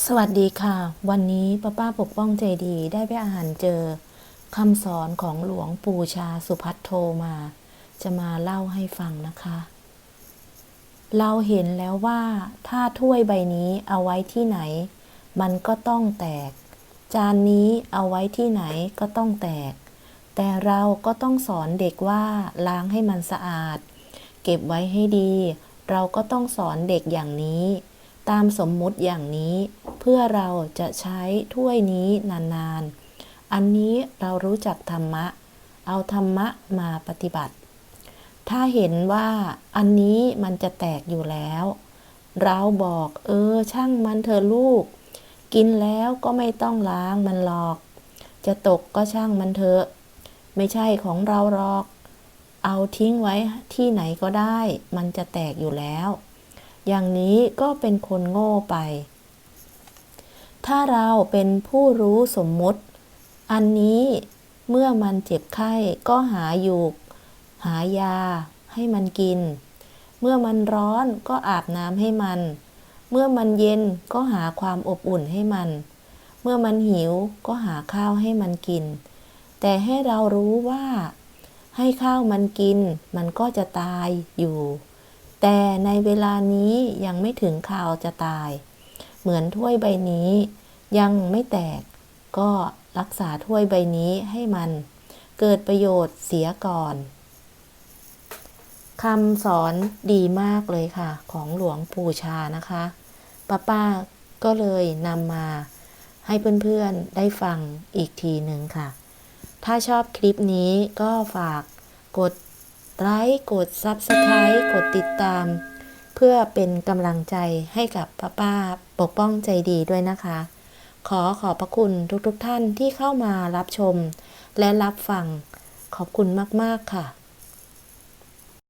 สวัสดีค่ะ วันนี้ป้าป้าปกป้องใจดีได้ไปอ่านเจอคำสอนของหลวงปู่ชาสุพัทโทมา จะมาเล่าให้ฟังนะคะ เราเห็นแล้วว่าถ้าถ้วยใบนี้เอาไว้ที่ไหน มันก็ต้องแตก จานนี้เอาไว้ที่ไหนก็ต้องแตก แต่เราก็ต้องสอนเด็กว่าล้างให้มันสะอาด เก็บไว้ให้ดี เราก็ต้องสอนเด็กอย่างนี้ ตามสมมุติอย่างนี้เพื่อเราจะใช้ถ้วยนี้นานๆ อันนี้เรารู้จักธรรมะ เอาธรรมะมาปฏิบัติ ถ้าเห็นว่าอันนี้มันจะแตกอยู่แล้ว เราบอกเออช่างมันเถอะลูก กินแล้วก็ไม่ต้องล้างมันหรอก จะตกก็ช่างมันเถอะ ไม่ใช่ของเราหรอก เอาทิ้งไว้ที่ไหนก็ได้ มันจะแตกอยู่แล้ว อย่างนี้ก็เป็นคนโง่ไป ถ้าเราเป็นผู้รู้สมมุติ อันนี้เมื่อมันเจ็บไข้ก็หาอยู่ หายาให้มันกิน เมื่อมันร้อนก็อาบน้ำให้มัน เมื่อมันเย็นก็หาความอบอุ่นให้มัน เมื่อมันหิวก็หาข้าวให้มันกิน แต่ให้เรารู้ว่า ให้ข้าวมันกิน มันก็จะตายอยู่ แต่ในเวลานี้ยังไม่ถึงข่าวจะตาย เหมือนถ้วยใบนี้ ยังไม่แตก ก็รักษาถ้วยใบนี้ให้มัน เกิดประโยชน์เสียก่อนคำสอนดีมากเลยค่ะ ของหลวงปู่ชานะคะป้าป้าก็เลยนำมาให้เพื่อนๆได้ฟังอีกทีหนึ่งค่ะ ถ้าชอบคลิปนี้ก็ฝากกด ไลค์ กด Subscribe กดติดตาม เพื่อเป็นกำลังใจให้กับป้าป้าปกป้องใจดีด้วยนะคะ ขอขอบพระคุณทุกๆทท่านที่เข้ามารับชม และรับฟัง ขอบคุณมาก ๆ ค่ะ